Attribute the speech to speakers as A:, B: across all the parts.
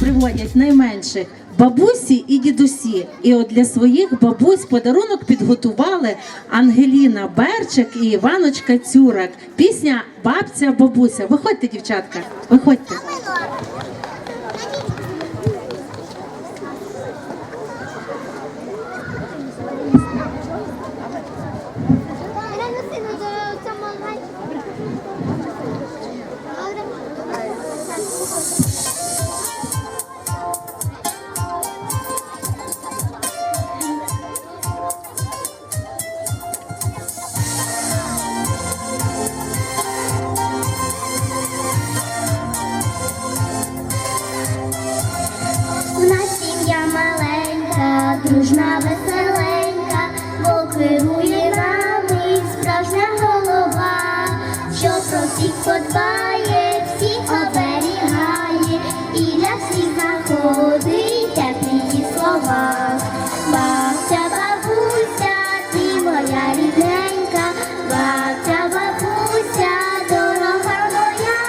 A: приводять найменше бабусі і дідусі. І от для своїх бабусь подарунок підготували Ангеліна Берчик і Іваночка Цюрак. Пісня Бабця бабуся. Виходьте, дівчатка, виходьте.
B: Thank you. подбає, всіх оберігає і для всіх знаходить теплі слова. Бабця, бабуся, ти моя рідненька, бабця, бабуся, дорога моя,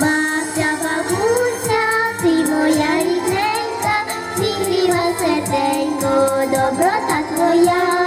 B: бабця, бабуся, ти моя рідненька, зігріла серденько, доброта твоя.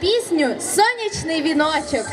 C: Пісню Сонячний віночок.